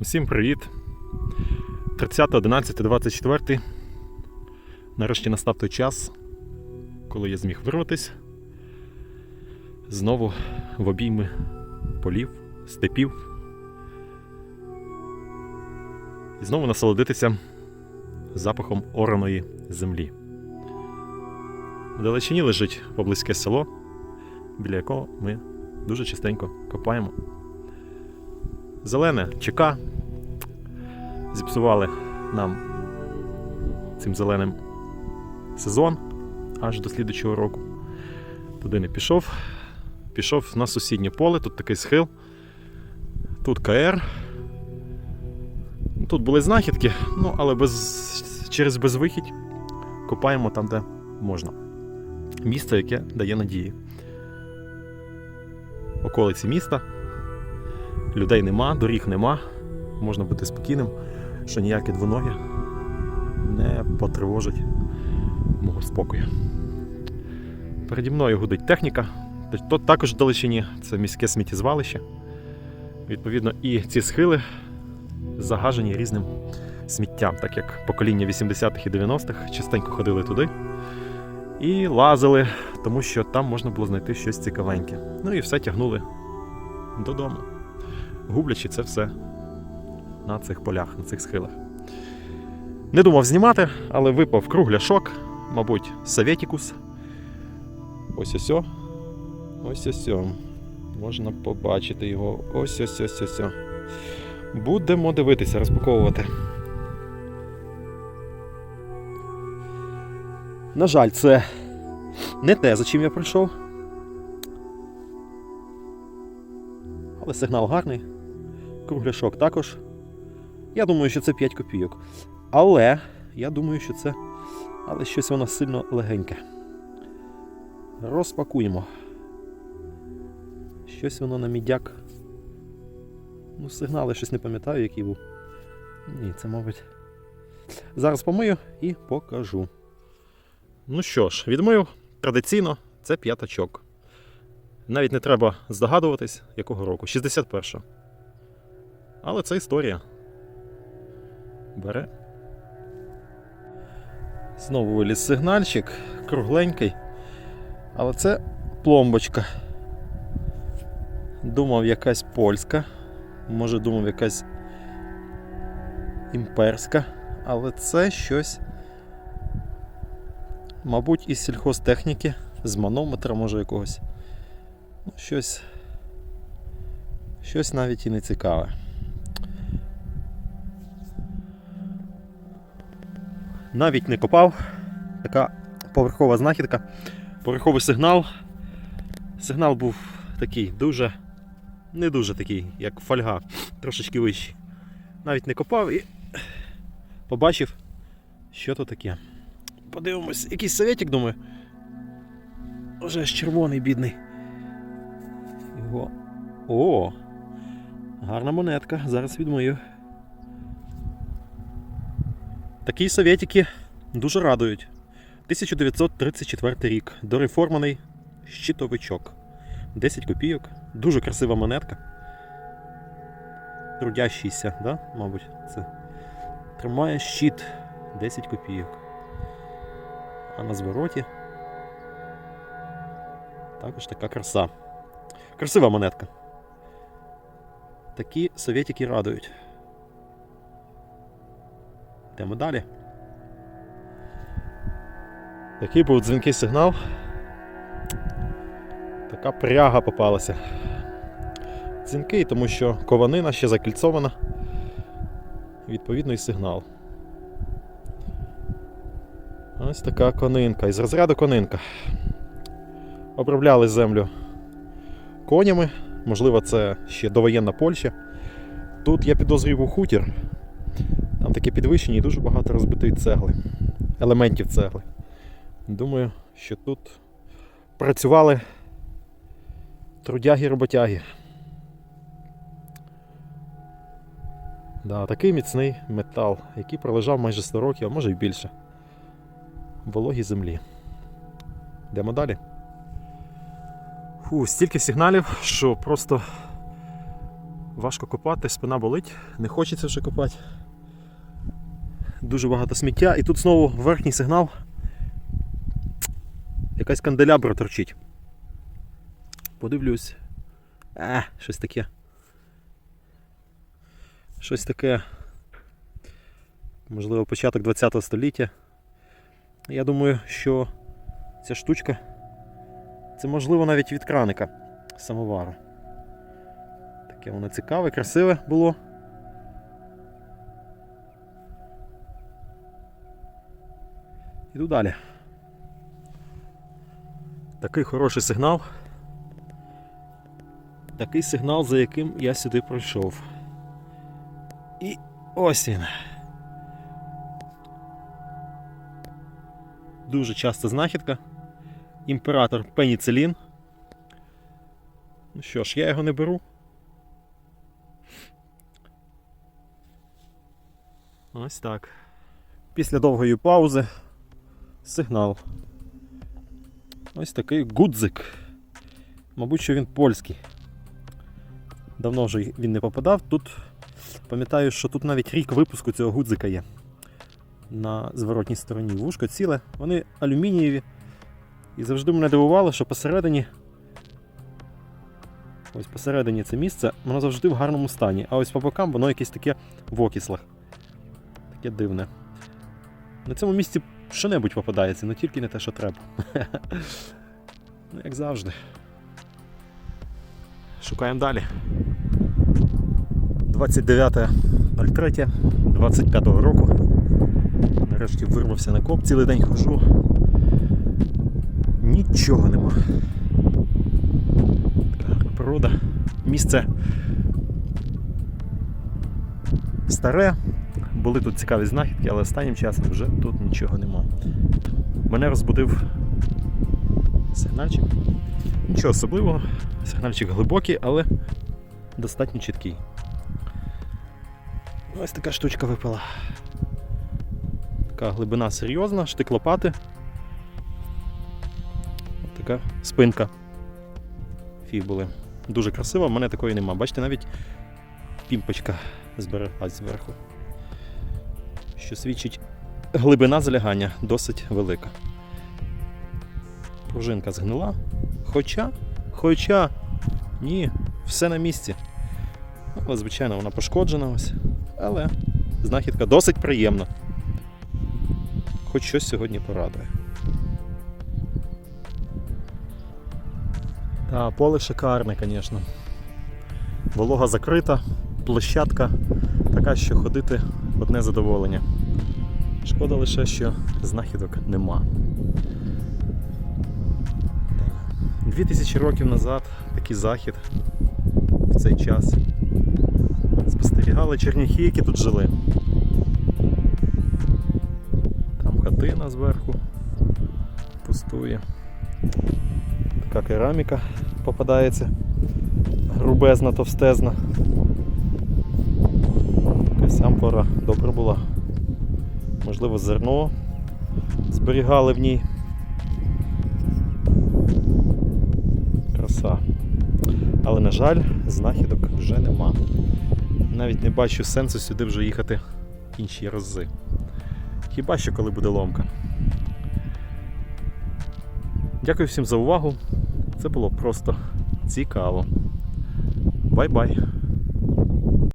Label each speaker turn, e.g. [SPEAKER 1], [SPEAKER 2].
[SPEAKER 1] Усім привіт! 30.11.24. Нарешті настав той час, коли я зміг вирватися знову в обійми полів, степів. І знову насолодитися запахом ораної землі. В далечині лежить поблизьке село, біля якого ми дуже частенько копаємо. Зелене ЧК. Зіпсували нам цим зеленим сезон аж до слідучого року. Туди не пішов. Пішов на сусіднє поле, тут такий схил. Тут КР. Тут були знахідки, ну, але без, через безвихідь копаємо там, де можна. Місце, яке дає надії. Околиці міста. Людей нема, доріг нема. Можна бути спокійним, що ніякі двоногі не потривожать мого спокою. Переді мною гудить техніка. Тут також в далечині це міське сміттєзвалище. Відповідно, і ці схили загажені різним сміттям, так як покоління 80-х і 90-х частенько ходили туди і лазили, тому що там можна було знайти щось цікавеньке. Ну і все тягнули додому гублячи це все на цих полях, на цих схилах. Не думав знімати, але випав кругляшок, мабуть, Савєтікус. Ось ось. Ось ось. Можна побачити його. Ось ось ось ось. Будемо дивитися, розпаковувати. На жаль, це не те, за чим я прийшов. Але сигнал гарний. Кругляшок також. Я думаю, що це 5 копійок. Але я думаю, що це. Але щось воно сильно легеньке. Розпакуємо. Щось воно на мідяк. Ну, сигнал я щось не пам'ятаю, який був. Ні, це, мабуть. Зараз помию і покажу. Ну що ж, відмив традиційно це п'ятачок. Навіть не треба здогадуватись, якого року. 61-го. Але це історія. Бере. Знову виліз сигнальчик, кругленький. Але це пломбочка. Думав якась польська. Може думав якась імперська. Але це щось. Мабуть, із сільхозтехніки, з манометра, може якогось. Ну, щось. Щось навіть і не цікаве. Навіть не копав. Така поверхова знахідка. Поверховий сигнал. Сигнал був такий дуже, не дуже такий, як фольга, трошечки вищий. Навіть не копав і побачив, що то таке. Подивимось, якийсь советик, думаю. Уже ж червоний бідний. Його. О! Гарна монетка, зараз відмию. Такі совєтики дуже радують. 1934 рік. Дореформаний щитовичок. 10 копійок. Дуже красива монетка. Трудящийся, да? мабуть, це. Тримає щит 10 копійок. А на звороті також така краса. Красива монетка. Такі совєтики радують. Йдемо далі. Який був дзвінкий сигнал. Така пряга попалася. Дзвінкий, тому що кованина ще закільцована. Відповідно і сигнал. Ось така конинка. Із розряду конинка. Обробляли землю конями. Можливо, це ще довоєнна Польща. Тут я підозрюю хутір. Там таке підвищення і дуже багато розбитої цегли, елементів цегли. Думаю, що тут працювали трудяги-роботяги. Да, такий міцний метал, який пролежав майже 100 років, а може й більше. В вологій землі. Йдемо далі. Фу, стільки сигналів, що просто Важко копати, спина болить, не хочеться вже копати. Дуже багато сміття. І тут знову верхній сигнал. Якась канделябра торчить. Подивлюсь. Е, щось таке. Щось таке. Можливо, початок 20 століття. Я думаю, що ця штучка це можливо навіть від краника самовару. Таке воно цікаве, красиве було. Іду далі. Такий хороший сигнал. Такий сигнал, за яким я сюди пройшов. І ось він. Дуже часто знахідка. Імператор пеніцилін. Ну що ж, я його не беру. Ось так. Після довгої паузи сигнал. Ось такий гудзик. Мабуть, що він польський. Давно вже він не попадав. Тут пам'ятаю, що тут навіть рік випуску цього гудзика є. На зворотній стороні вушко ціле, вони алюмінієві. І завжди мене дивувало, що посередині. Ось посередині це місце, воно завжди в гарному стані. А ось по бокам воно якесь таке в окислах. Таке дивне. На цьому місці що-небудь попадається, але тільки не те, що треба. ну, як завжди. Шукаємо далі. 29.03 25 року. Нарешті вирвався на коп, цілий день хожу. Нічого нема. Така гарна природа. Місце старе. Були тут цікаві знахідки, але останнім часом вже тут нічого нема. Мене розбудив сигнальчик. Нічого особливого, сигнальчик глибокий, але достатньо чіткий. Ось така штучка випала. Така глибина серйозна, штик лопати. Ось така спинка фібули. Дуже красива, в мене такої нема. Бачите, навіть пімпочка збереглась зверху. Що свідчить, глибина залягання досить велика. Пружинка згнила. Хоча, хоча, ні, все на місці. Ну, Але, звичайно, вона пошкоджена ось. Але знахідка досить приємна. Хоч щось сьогодні порадує. Та, поле шикарне, звісно. Волога закрита, площадка така, що ходити одне задоволення. Шкода лише, що знахідок нема. Дві тисячі років назад такий захід в цей час спостерігали черняхи, які тут жили. Там хатина зверху пустує. Така кераміка попадається. Грубезна, товстезна. Якась амфора добра була. Можливо, зерно зберігали в ній. Краса. Але, на жаль, знахідок вже нема. Навіть не бачу сенсу сюди вже їхати інші рази. Хіба що коли буде ломка. Дякую всім за увагу. Це було просто цікаво. Бай-бай!